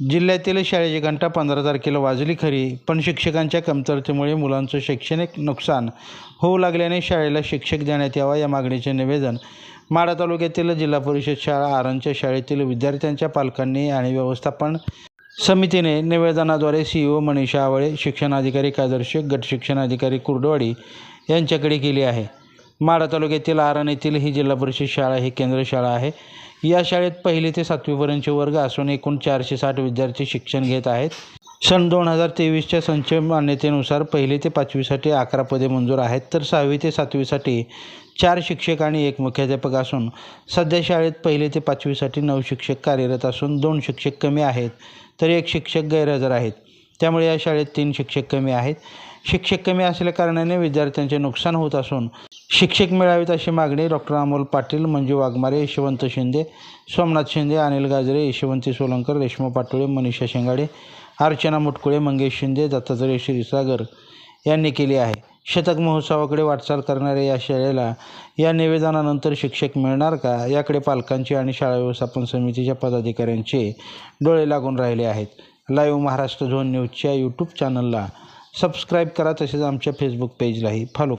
जिल्ह्यातील शाळेची घंटा पंधरा तारखेला वाजली खरी पण शिक्षकांच्या कमतरतेमुळे मुलांचं शैक्षणिक नुकसान होऊ लागल्याने शाळेला शिक्षक देण्यात यावा या मागणीचे निवेदन माढा तालुक्यातील जिल्हा परिषद शाळा आरणच्या शाळेतील विद्यार्थ्यांच्या पालकांनी आणि व्यवस्थापन समितीने निवेदनाद्वारे सी ओ मनीषा आवळे शिक्षणाधिकारी कादर्शक गट शिक्षणाधिकारी कुर्डवाडी यांच्याकडे केली आहे. माढा तालुक्यातील आरण येथील ही जिल्हा परिषद शाळा ही केंद्र शाळा आहे. या शाळेत पहिली ते सातवीपर्यंतचे वर्ग असून एकूण चारशे साठ विद्यार्थी शिक्षण घेत आहेत. सन दोन हजार तेवीसच्या संच मान्यतेनुसार पहिली ते पाचवीसाठी अकरा पदे मंजूर आहेत. तर सहावी ते सातवीसाठी चार शिक्षक आणि एक मुख्याध्यापक असून सध्या शाळेत पहिली ते पाचवीसाठी नऊ शिक्षक कार्यरत असून दोन शिक्षक कमी आहेत तर एक शिक्षक गैरहजर आहेत. त्यामुळे या शाळेत तीन शिक्षक कमी आहेत. शिक्षक कमी असल्या कारणाने विद्यार्थ्यांचे नुकसान होत असून शिक्षक मिळावेत अशी मागणी डॉक्टर अमोल पाटील मंजू वाघमारे यशवंत शिंदे सोमनाथ शिंदे अनिल गाजरे यशवंती सोलंकर रेश्मा पाटोळे मनीषा शेंगाडे अर्चना मुटकुळे मंगेश शिंदे दत्तात्रय क्षीरसागर यांनी केली आहे. शतक महोत्सवाकडे वाटचाल करणाऱ्या या शाळेला या निवेदनानंतर शिक्षक मिळणार का? याकडे पालकांचे आणि शाळा व्यवस्थापन समितीच्या पदाधिकाऱ्यांचे डोळे लागून राहिले आहेत. लाईव्ह महाराष्ट्र झोन न्यूजच्या यूट्यूब चॅनलला सबस्क्राईब करा तसेच आमच्या फेसबुक पेजलाही फॉलो